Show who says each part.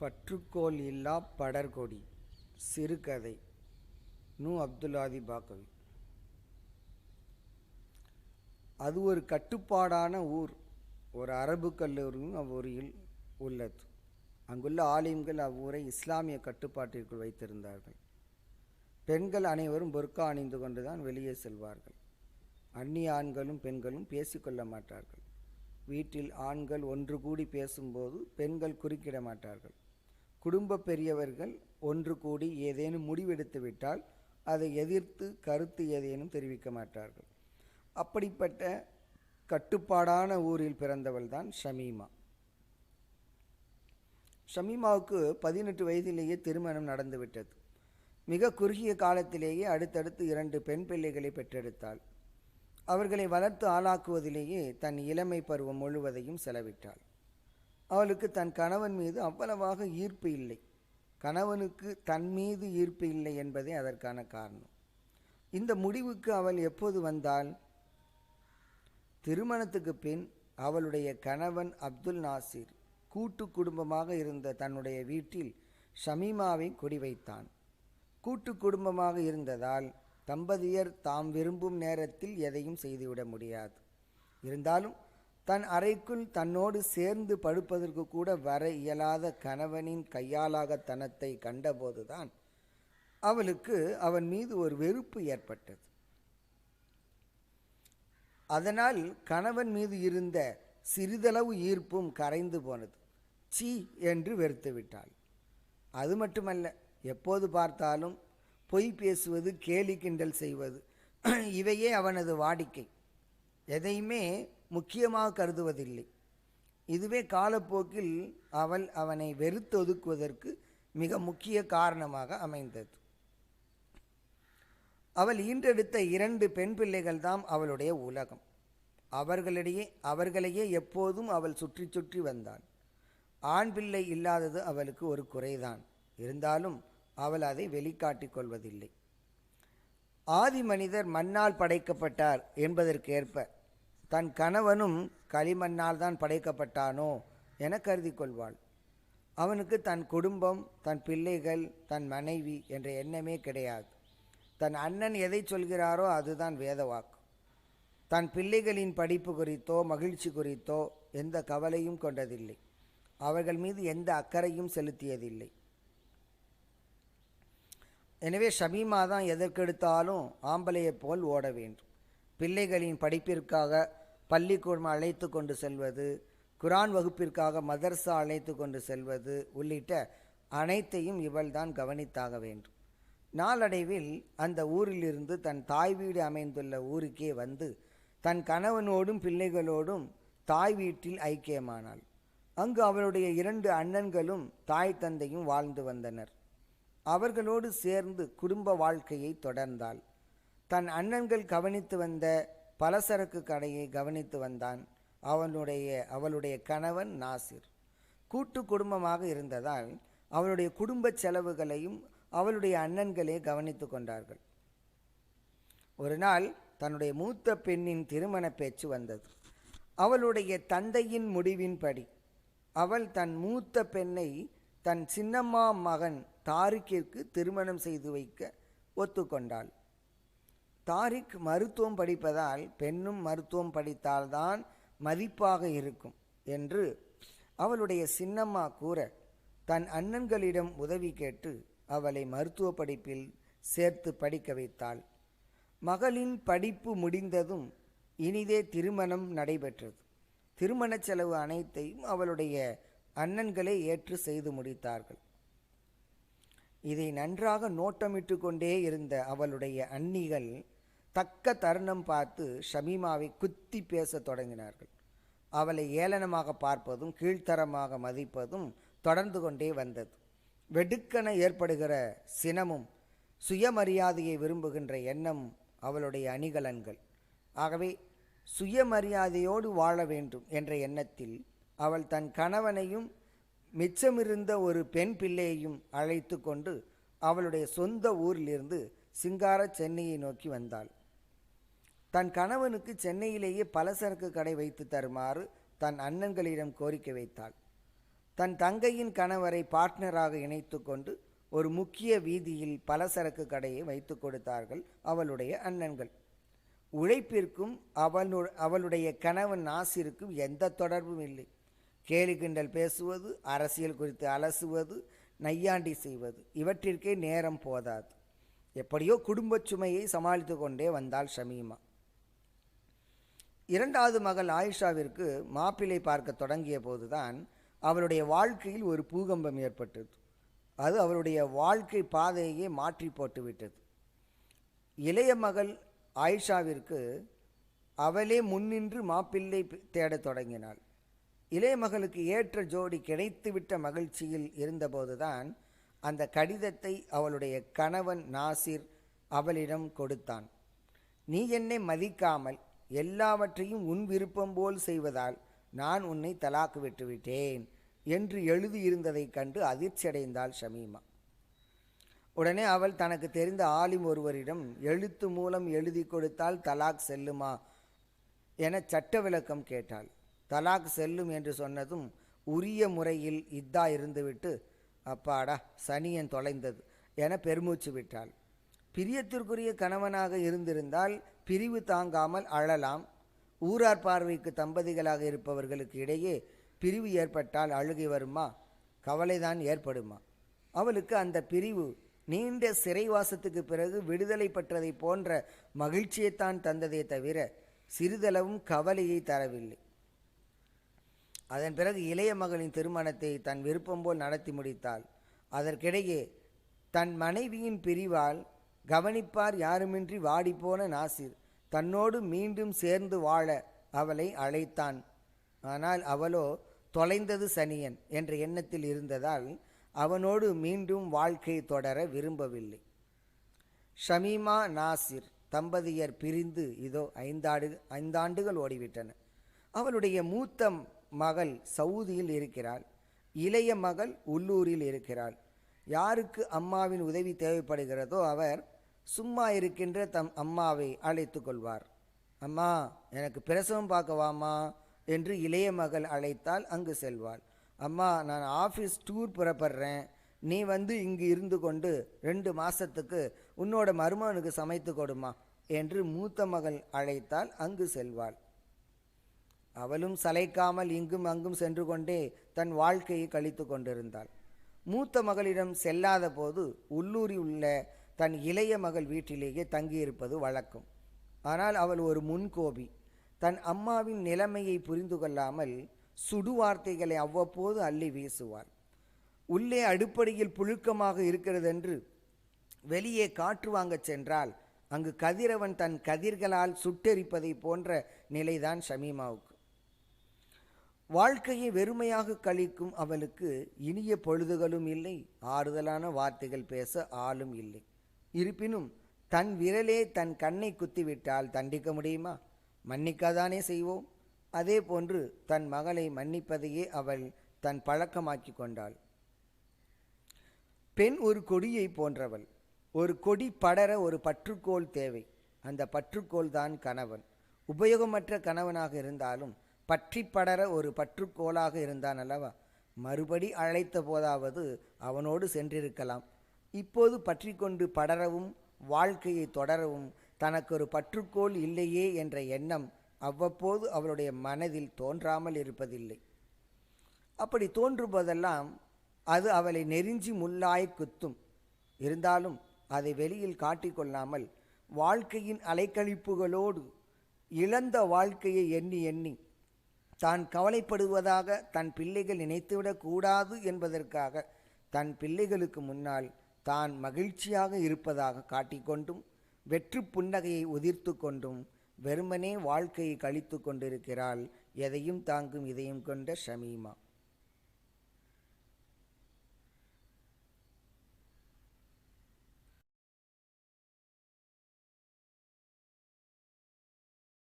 Speaker 1: பற்றுக்கோள் இல்லா படர்கொடி சிறுகதை நூ. அப்துல்லாதி பாக்கவி. அது ஒரு கட்டுப்பாடான ஊர். ஒரு அரபு கல்லூரியும் அவ்வூரில் உள்ளது. அங்குள்ள ஆலிம்கள் அவ்வூரை இஸ்லாமிய கட்டுப்பாட்டிற்குள் வைத்திருந்தார்கள். பெண்கள் அனைவரும் பொர்க்கா அணிந்து கொண்டுதான் வெளியே செல்வார்கள். அந்நிய ஆண்களும் பெண்களும் பேசிக்கொள்ள மாட்டார்கள். வீட்டில் ஆண்கள் ஒன்று கூடி பேசும்போது பெண்கள் குறுக்கிட மாட்டார்கள். குடும்ப பெரியவர்கள் ஒன்று கூடி ஏதேனும் முடிவெடுத்துவிட்டால் அதை எதிர்த்து கருத்து ஏதேனும் தெரிவிக்க மாட்டார்கள். அப்படிப்பட்ட கட்டுப்பாடான ஊரில் பிறந்தவள் தான் ஷமீமா. ஷமீமாவுக்கு பதினெட்டு வயதிலேயே திருமணம் நடந்துவிட்டது மிக குறுகிய காலத்திலேயே அடுத்தடுத்து இரண்டு பெண் பிள்ளைகளை பெற்றெடுத்தாள். அவர்களை வளர்த்து ஆளாக்குவதிலேயே தன் இளமை பருவம் முழுவதையும் செலவிட்டாள். அவளுக்கு தன் கணவன் மீது அவ்வளவாக ஈர்ப்பு இல்லை. கணவனுக்கு தன் மீது ஈர்ப்பு இல்லை என்பதே அதற்கான காரணம். இந்த முடிவுக்கு அவள் எப்போது வந்தால் திருமணத்துக்கு பின் அவளுடைய கணவன் அப்துல் நாசிர் கூட்டு குடும்பமாக இருந்த தன்னுடைய வீட்டில் ஷமீமாவை கொடி வைத்தான். கூட்டு குடும்பமாக இருந்ததால் தம்பதியர் தாம் விரும்பும் நேரத்தில் எதையும் செய்துவிட முடியாது. இருந்தாலும் தன் அறைக்குள் தன்னோடு சேர்ந்து படுப்பதற்கு கூட வர இயலாத கணவனின் கையாலாகத்தனத்தை கண்டபோதுதான் அவளுக்கு அவன் மீது ஒரு வெறுப்பு ஏற்பட்டது. அதனால் கணவன் மீது இருந்த சிறிதளவு ஈர்ப்பும் கரைந்து போனது. சீ என்று வெறுத்து விட்டாள். அது மட்டுமல்ல எப்போது பார்த்தாலும் பொய் பேசுவது கேலி கிண்டல் செய்வது இவையே அவனது வாடிக்கை. எதையுமே முக்கியமாக கருதுவதில்லை. இதுவே காலப்போக்கில் அவள் அவனை வெறுத்தொதுக்குவதற்கு மிக முக்கிய காரணமாக அமைந்தது. அவள் ஈன்றெடுத்த இரண்டு பெண் பிள்ளைகள்தான் அவளுடைய உலகம். அவர்களிடையே அவர்களையே எப்போதும் அவள் சுற்றி சுற்றி வந்தாள் ஆண் பிள்ளை இல்லாதது அவளுக்கு ஒரு குறைதான். இருந்தாலும் அவள் அதை வெளிக்காட்டிக் கொள்வதில்லை. ஆதி மனிதர் மண்ணால் படைக்கப்பட்டார் என்பதற்கேற்ப தன் கணவனும் களிமண்ணால் தான் படைக்கப்பட்டானோ என கருதி கொள்வாள் அவனுக்கு தன் குடும்பம் தன் பிள்ளைகள் தன் மனைவி என்ற எண்ணமே கிடையாது. தன் அண்ணன் எதை சொல்கிறாரோ அதுதான் வேதவாக்கு. தன் பிள்ளைகளின் படிப்பு குறித்தோ மகிழ்ச்சி குறித்தோ எந்த கவலையும் கொண்டதில்லை. அவர்கள் மீது எந்த அக்கறையும் செலுத்தியதில்லை. எனவே ஷமீமா தான் எதற்கெடுத்தாலும் ஆம்பளையைப் போல் ஓட வேண்டும். பிள்ளைகளின் படிப்பிற்காக பள்ளிக்கூடம் அழைத்து கொண்டு செல்வது குரான் வகுப்பிற்காக மதர்சா அழைத்து கொண்டு செல்வது உள்ளிட்ட அனைத்தையும் இவள்தான் கவனித்தாக வேண்டும். நாளடைவில் அந்த ஊரிலிருந்து தன் தாய் வீடு அமைந்துள்ள ஊருக்கே வந்து தன் கணவனோடும் பிள்ளைகளோடும் தாய் வீட்டில் ஐக்கியமானாள். அங்கு அவளுடைய இரண்டு அண்ணன்களும் தாய் தந்தையும் வாழ்ந்து வந்தனர். அவர்களோடு சேர்ந்து குடும்ப வாழ்க்கையை தொடர்ந்தாள். தன் அண்ணன்கள் கவனித்து வந்த பலசரக்கு கடையை கவனித்து வந்தான். அவனுடைய அவளுடைய கணவன் நாசிர். கூட்டு குடும்பமாக இருந்ததால் அவளுடைய குடும்ப செலவுகளையும் அவளுடைய அண்ணன்களே கவனித்து கொண்டார்கள். ஒரு நாள் தன்னுடைய மூத்த பெண்ணின் திருமண பேச்சு வந்தது. அவளுடைய தந்தையின் முடிவின்படி அவள் தன் மூத்த பெண்ணை தன் சின்னம்மா மகன் தாரிக்கிற்கு திருமணம் செய்து வைக்க ஒத்துக்கொண்டாள். தாரிக் மருத்துவம் படிப்பதால் பெண்ணும் மருத்துவம் படித்தால்தான் மதிப்பாக இருக்கும் என்று அவளுடைய சின்னம்மா கூற தன் அண்ணன்களிடம் உதவி கேட்டு அவளை மருத்துவ படிப்பில் சேர்த்து படிக்க வைத்தாள். மகளின் படிப்பு முடிந்ததும் இனிதே திருமணம் நடைபெற்றது. திருமண செலவு அனைத்தையும் அவளுடைய அண்ணன்களே ஏற்று செய்து முடித்தார்கள். இதை நன்றாக நோட்டமிட்டு கொண்டே இருந்த அவளுடைய அன்னிகள் தக்க தருணம் பார்த்து ஷமீமாவை குத்தி பேசத் தொடங்கினார்கள். அவளை ஏளனமாக பார்ப்பதும் கீழ்த்தரமாக மதிப்பதும் தொடர்ந்து கொண்டே வந்தது. வெடுக்கென ஏற்படுகிற சினமும் சுயமரியாதையை விரும்புகின்ற எண்ணம் அவளுடைய அணிகலன்கள். ஆகவே சுயமரியாதையோடு வாழ வேண்டும் என்ற எண்ணத்தில் அவள் தன் கணவனையும் மிச்சமிருந்த ஒரு பெண் பிள்ளையையும் அழைத்து கொண்டு அவளுடைய சொந்த ஊரிலிருந்து சிங்கார சென்னையை நோக்கி வந்தாள். தன் கணவனுக்கு சென்னையிலேயே பலசரக்கு கடை வைத்து தருமாறு தன் அண்ணன்களிடம் கோரிக்கை வைத்தாள். தன் தங்கையின் கணவரை பார்ட்னராக இணைத்து கொண்டு ஒரு முக்கிய வீதியில் பலசரக்கு கடையை வைத்து கொடுத்தார்கள் அவளுடைய அண்ணன்கள். உழைப்பிற்கும் அவனு அவளுடைய கணவன் நாசிற்கும் எந்த தொடர்பும் இல்லை. கேலி கிண்டல் பேசுவது அரசியல் குறித்து அலசுவது நையாண்டி செய்வது இவற்றிற்கே நேரம் போதாது. எப்படியோ குடும்பச் சுமையை சமாளித்து கொண்டே வந்தாள் ஷமீமா. இரண்டாவது மகள் ஆயிஷாவிற்கு மாப்பிள்ளை பார்க்க தொடங்கிய போதுதான் அவளுடைய வாழ்க்கையில் ஒரு பூகம்பம் ஏற்பட்டது. அது அவளுடைய வாழ்க்கை பாதையே மாற்றி போட்டுவிட்டது இளைய மகள் ஆயிஷாவிற்கு அவளே முன்னின்று மாப்பிள்ளை தேடத் தொடங்கினாள். இளைய மகளுக்கு ஏற்ற ஜோடி கிடைத்துவிட்ட மகிழ்ச்சியில் இருந்தபோதுதான் அந்த கடிதத்தை அவளுடைய கணவன் நாசிர் அவளிடம் கொடுத்தான். நீ என்னை மதிக்காமல் எல்லாவற்றையும் உன் விருப்பம் போல் செய்வதால் நான் உன்னை தலாக்கு விட்டுவிட்டேன் என்று எழுதியிருந்ததைக் கண்டு அதிர்ச்சியடைந்தாள் ஷமீமா. உடனே அவள் தனக்கு தெரிந்த ஆலிம் ஒருவரிடம் எழுத்து மூலம் எழுதி கொடுத்தால் தலாக் செல்லுமா? என சட்ட விளக்கம் கேட்டாள். தலாக் செல்லும் என்று சொன்னதும் உரிய முறையில் இத்தா இருந்துவிட்டு அப்பாடா சனியன் தொலைந்தது என பெருமூச்சு விட்டாள். பிரியத்திற்குரிய கணவனாக இருந்திருந்தால் பிரிவு தாங்காமல் அழலாம். ஊரார் பார்வைக்கு தம்பதிகளாக இருப்பவர்களுக்கு இடையே பிரிவு ஏற்பட்டால் அழுகை வருமா? கவலைதான் ஏற்படுமா? அவளுக்கு அந்த பிரிவு நீண்ட சிறைவாசத்துக்கு பிறகு விடுதலை பெற்றதை போன்ற மகிழ்ச்சியைத்தான் தந்ததே தவிர சிறிதளவும் கவலையை தரவில்லை. அதன் பிறகு இளைய மகளின் திருமணத்தை தன் விருப்பம் போல் நடத்தி முடித்தாள். அதற்கிடையே தன் மனைவியின் பிரிவால் கவனிப்பார் யாருமின்றி வாடிப்போன நாசிர். தன்னோடு மீண்டும் சேர்ந்து வாழ அவளை அழைத்தான். ஆனால் அவளோ தொலைந்தது சனியன் என்ற எண்ணத்தில் இருந்ததால் அவனோடு மீண்டும் வாழ்க்கை தொடர விரும்பவில்லை. ஷமீமா நாசிர் தம்பதியர் பிரிந்து இதோ ஐந்தாண்டு ஐந்தாண்டுகள் ஓடிவிட்டன. அவளுடைய மூத்த மகள் சவுதியில் இருக்கிறாள். இளைய மகள் உள்ளூரில் இருக்கிறாள். யாருக்கு அம்மாவின் உதவி தேவைப்படுகிறதோ அவர் சும்மா இருக்கின்ற தம் அம்மாவை அழைத்து கொள்வார். அம்மா எனக்கு பிரசவம் பார்க்கவாமா? என்று இளைய மகள் அழைத்தால் அங்கு செல்வாள். அம்மா நான் ஆஃபீஸ் டூர் புறப்படுறேன். நீ வந்து இங்கு இருந்து கொண்டு ரெண்டு மாசத்துக்கு உன்னோட மருமகனுக்கு சமைத்து கொடுமா என்று மூத்த மகள் அழைத்தால் அங்கு செல்வாள். அவளும் சளைக்காமல் இங்கும் அங்கும் சென்று கொண்டே தன் வாழ்க்கையை கழித்து கொண்டிருந்தாள். மூத்த மகளிடம் செல்லாத போது உள்ளூரில் உள்ள தன் இளைய மகள் வீட்டிலேயே தங்கியிருப்பது வழக்கம். ஆனால் அவள் ஒரு முன்கோபி. தன் அம்மாவின் நிலைமையை புரிந்து கொள்ளாமல் சுடுவார்த்தைகளை அவ்வப்போது அள்ளி வீசுவாள். உள்ளே அடுப்படியில் புழுக்கமாக இருக்கிறதென்று வெளியே காற்று வாங்கச் சென்றால் அங்கு கதிரவன் தன் கதிர்களால் சுட்டெரிப்பதை போன்ற நிலைதான் ஷமீமாவுக்கு. வாழ்க்கையை வெறுமையாக கழிக்கும் அவளுக்கு இனிய பொழுதுகளும் இல்லை ஆறுதலான வார்த்தைகள் பேச ஆளும் இல்லை. இருப்பினும் தன் விரலே தன் கண்ணை குத்திவிட்டால் தண்டிக்க முடியுமா? மன்னிக்காதானே செய்வோம். அதே போன்று தன் மகளை மன்னிப்பதையே அவள் தன் பழக்கமாக்கி கொண்டாள். பெண் ஒரு கொடியை போன்றவள். ஒரு கொடி படர ஒரு பற்றுக்கோள் தேவை. அந்த பற்றுக்கோள் தான் கணவன். உபயோகமற்ற கணவனாக இருந்தாலும் பற்றி படர ஒரு பற்றுக்கோளாக இருந்தான் அல்லவா? மறுபடி அழைத்த போதாவது அவனோடு சென்றிருக்கலாம். இப்போது பற்றி கொண்டு படரவும் வாழ்க்கையை தொடரவும் தனக்கு ஒரு பற்றுக்கோள் இல்லையே என்ற எண்ணம் அவ்வப்போது அவளுடைய மனதில் தோன்றாமல் இருப்பதில்லை. அப்படி தோன்றும்போதெல்லாம் அது அவளை நெருஞ்சி முள்ளாய் குத்தும். இருந்தாலும் அதை வெளியில் காட்டிக்கொள்ளாமல் வாழ்க்கையின் அலைக்கழிப்புகளோடு இழந்த வாழ்க்கையை எண்ணி எண்ணி தான் கவலைப்படுவதாக தன் பிள்ளைகள் நினைத்துவிடக்கூடாது என்பதற்காக தன் பிள்ளைகளுக்கு முன்னால் தான் மகிழ்ச்சியாக இருப்பதாக காட்டிக்கொண்டும் வெற்று புன்னகையை உதிர்த்து கொண்டும் வெறுமனே வாழ்க்கையை கழித்து கொண்டிருக்கிறாள் எதையும் தாங்கும் இதயம் கொண்ட ஷமீமா.